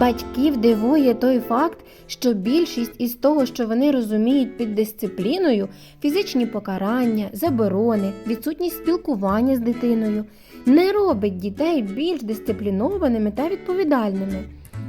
Батьків дивує той факт, що більшість із того, що вони розуміють під дисципліною, фізичні покарання, заборони, відсутність спілкування з дитиною, не робить дітей більш дисциплінованими та відповідальними.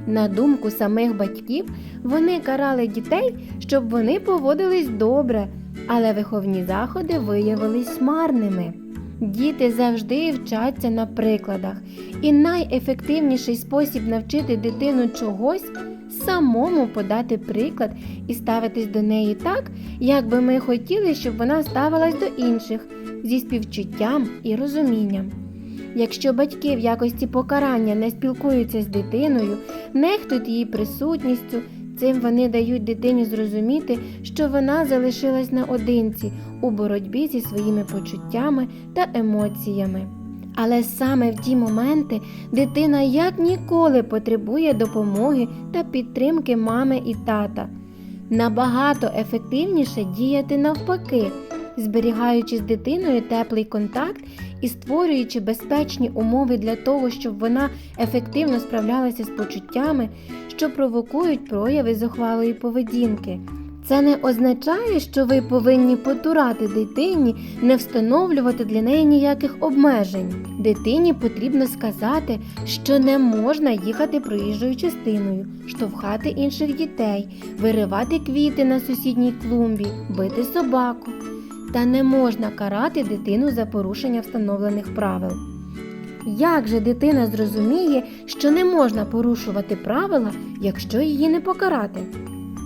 На думку самих батьків, вони карали дітей, щоб вони поводились добре, але виховні заходи виявились марними. Діти завжди вчаться на прикладах, і найефективніший спосіб навчити дитину чогось самому подати приклад і ставитись до неї так, як би ми хотіли, щоб вона ставилась до інших зі співчуттям і розумінням. Якщо батьки в якості покарання не спілкуються з дитиною, нехтують її присутністю, цим вони дають дитині зрозуміти, що вона залишилась наодинці у боротьбі зі своїми почуттями та емоціями. Але саме в ті моменти дитина як ніколи потребує допомоги та підтримки мами і тата. Набагато ефективніше діяти навпаки, зберігаючи з дитиною теплий контакт і створюючи безпечні умови для того, щоб вона ефективно справлялася з почуттями, що провокують прояви зухвалої поведінки. Це не означає, що ви повинні потурати дитині, не встановлювати для неї ніяких обмежень. Дитині потрібно сказати, що не можна їхати проїжджою частиною, штовхати інших дітей, виривати квіти на сусідній клумбі, бити собаку. Та не можна карати дитину за порушення встановлених правил. Як же дитина зрозуміє, що не можна порушувати правила, якщо її не покарати?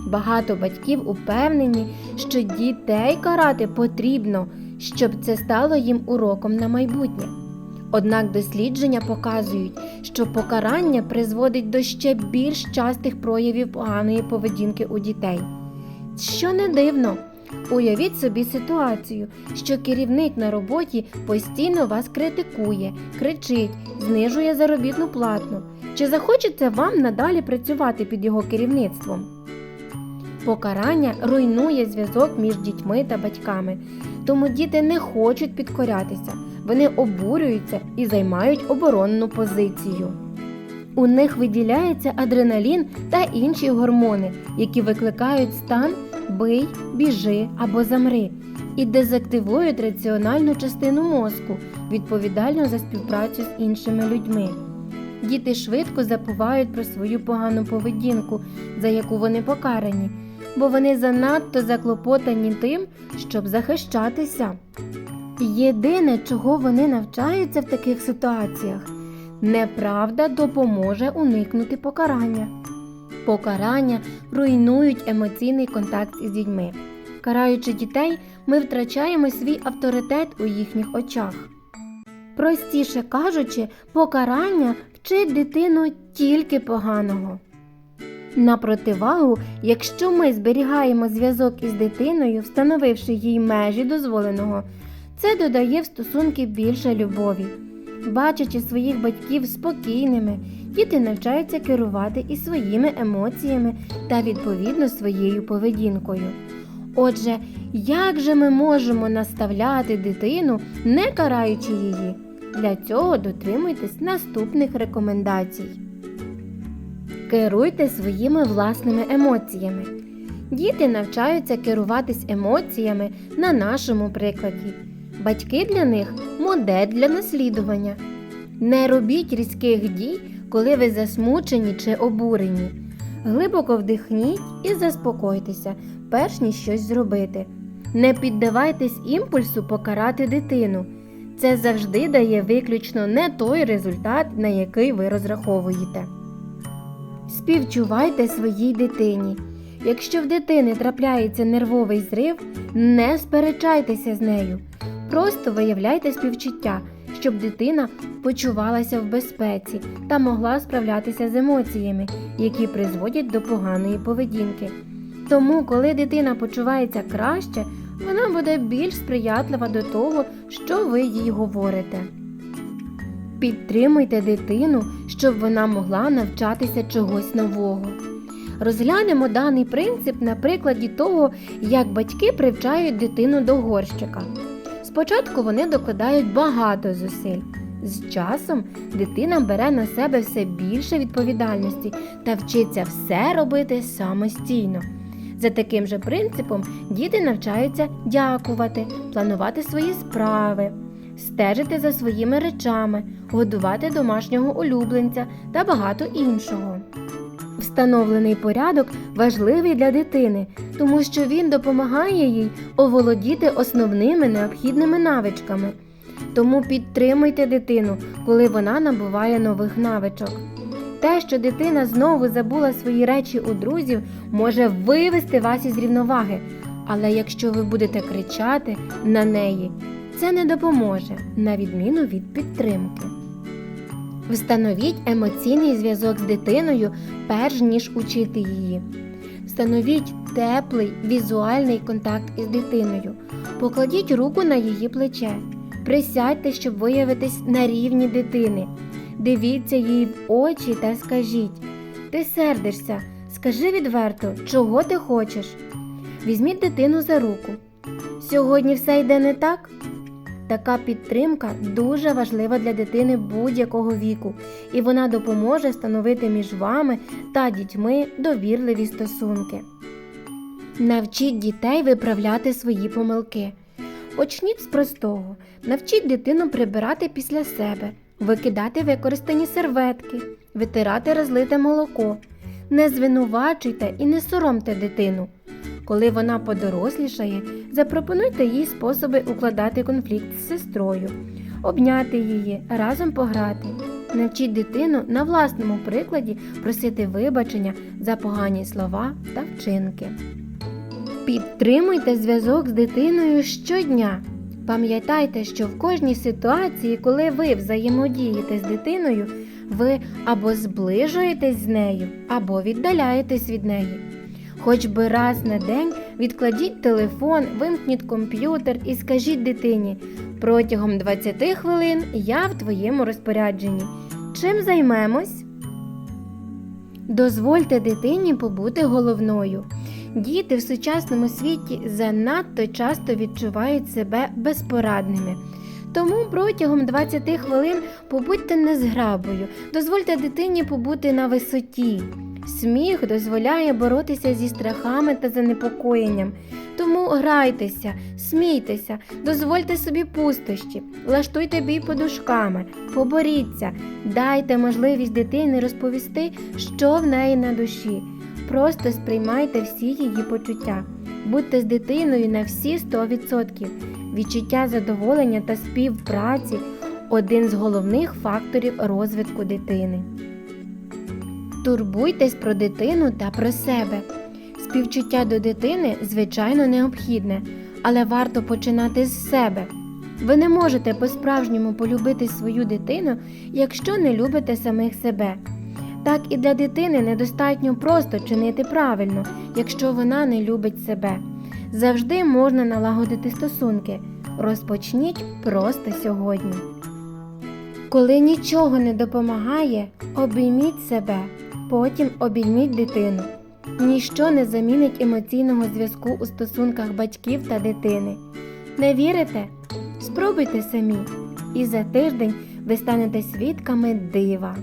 Багато батьків упевнені, що дітей карати потрібно, щоб це стало їм уроком на майбутнє. Однак дослідження показують, що покарання призводить до ще більш частих проявів поганої поведінки у дітей. Що не дивно, уявіть собі ситуацію, що керівник на роботі постійно вас критикує, кричить, знижує заробітну платну. Чи захочеться вам надалі працювати під його керівництвом? Покарання руйнує зв'язок між дітьми та батьками, тому діти не хочуть підкорятися, вони обурюються і займають оборонну позицію. У них виділяється адреналін та інші гормони, які викликають стан бий, біжи або замри, і дезактивують раціональну частину мозку, відповідальну за співпрацю з іншими людьми. Діти швидко забувають про свою погану поведінку, за яку вони покарані, бо вони занадто заклопотані тим, щоб захищатися. Єдине, чого вони навчаються в таких ситуаціях, неправда допоможе уникнути покарання. Покарання руйнують емоційний контакт із дітьми. Караючи дітей, ми втрачаємо свій авторитет у їхніх очах. Простіше кажучи, покарання вчить дитину тільки поганого. На противагу, якщо ми зберігаємо зв'язок із дитиною, встановивши їй межі дозволеного, це додає в стосунки більше любові. Бачачи своїх батьків спокійними, діти навчаються керувати і своїми емоціями та відповідно своєю поведінкою. Отже, як же ми можемо наставляти дитину, не караючи її? Для цього дотримуйтесь наступних рекомендацій. Керуйте своїми власними емоціями. Діти навчаються керуватись емоціями на нашому прикладі. Батьки для них модель для наслідування. Не робіть різких дій, коли ви засмучені чи обурені. Глибоко вдихніть і заспокойтеся, перш ніж щось зробити. Не піддавайтесь імпульсу покарати дитину. Це завжди дає виключно не той результат, на який ви розраховуєте. Співчувайте своїй дитині. Якщо в дитини трапляється нервовий зрив, не сперечайтеся з нею. Просто виявляйте співчуття, щоб дитина почувалася в безпеці та могла справлятися з емоціями, які призводять до поганої поведінки. Тому, коли дитина почувається краще, вона буде більш сприятлива до того, що ви їй говорите. Підтримуйте дитину, щоб вона могла навчатися чогось нового. Розглянемо даний принцип на прикладі того, як батьки привчають дитину до горщика. Спочатку вони докладають багато зусиль. З часом дитина бере на себе все більше відповідальності та вчиться все робити самостійно. За таким же принципом діти навчаються дякувати, планувати свої справи, стежити за своїми речами, годувати домашнього улюбленця та багато іншого. Встановлений порядок важливий для дитини, тому що він допомагає їй оволодіти основними необхідними навичками. Тому підтримуйте дитину, коли вона набуває нових навичок. Те, що дитина знову забула свої речі у друзів, може вивести вас із рівноваги. Але якщо ви будете кричати на неї, це не допоможе, на відміну від підтримки. Встановіть емоційний зв'язок з дитиною, перш ніж учити її. Встановіть теплий візуальний контакт із дитиною. Покладіть руку на її плече. Присядьте, щоб виявитись на рівні дитини. Дивіться їй в очі та скажіть: Ти сердишся, скажи відверто, чого ти хочеш. Візьміть дитину за руку. Сьогодні все йде не так. Така підтримка дуже важлива для дитини будь-якого віку, і вона допоможе встановити між вами та дітьми довірливі стосунки. Навчіть дітей виправляти свої помилки. Почніть з простого. Навчіть дитину прибирати після себе, викидати використані серветки, витирати розлите молоко. Не звинувачуйте і не соромте дитину. Коли вона подорослішає, запропонуйте їй способи укладати конфлікт з сестрою, обняти її, разом пограти. Навчіть дитину на власному прикладі просити вибачення за погані слова та вчинки. Підтримуйте зв'язок з дитиною щодня. Пам'ятайте, що в кожній ситуації, коли ви взаємодієте з дитиною, ви або зближуєтесь з нею, або віддаляєтесь від неї. Хоч би раз на день відкладіть телефон, вимкніть комп'ютер і скажіть дитині: протягом 20 хвилин я в твоєму розпорядженні. Чим займемось? Дозвольте дитині побути головною. Діти в сучасному світі занадто часто відчувають себе безпорадними. Тому протягом 20 хвилин побудьте незграбою, дозвольте дитині побути на висоті. Сміх дозволяє боротися зі страхами та занепокоєнням. Тому грайтеся, смійтеся, дозвольте собі пустощі, влаштуйте бій подушками, поборіться, дайте можливість дитині розповісти, що в неї на душі. Просто сприймайте всі її почуття. Будьте з дитиною на всі 100%. Відчуття задоволення та співпраці один з головних факторів розвитку дитини. Турбуйтесь про дитину та про себе. Співчуття до дитини, звичайно, необхідне, але варто починати з себе. Ви не можете по-справжньому полюбити свою дитину, якщо не любите самих себе. Так і для дитини недостатньо просто чинити правильно, якщо вона не любить себе. Завжди можна налагодити стосунки. Розпочніть просто сьогодні. Коли нічого не допомагає, обійміть себе, потім обійміть дитину. Ніщо не замінить емоційного зв'язку у стосунках батьків та дитини. Не вірите? Спробуйте самі, і за тиждень ви станете свідками дива.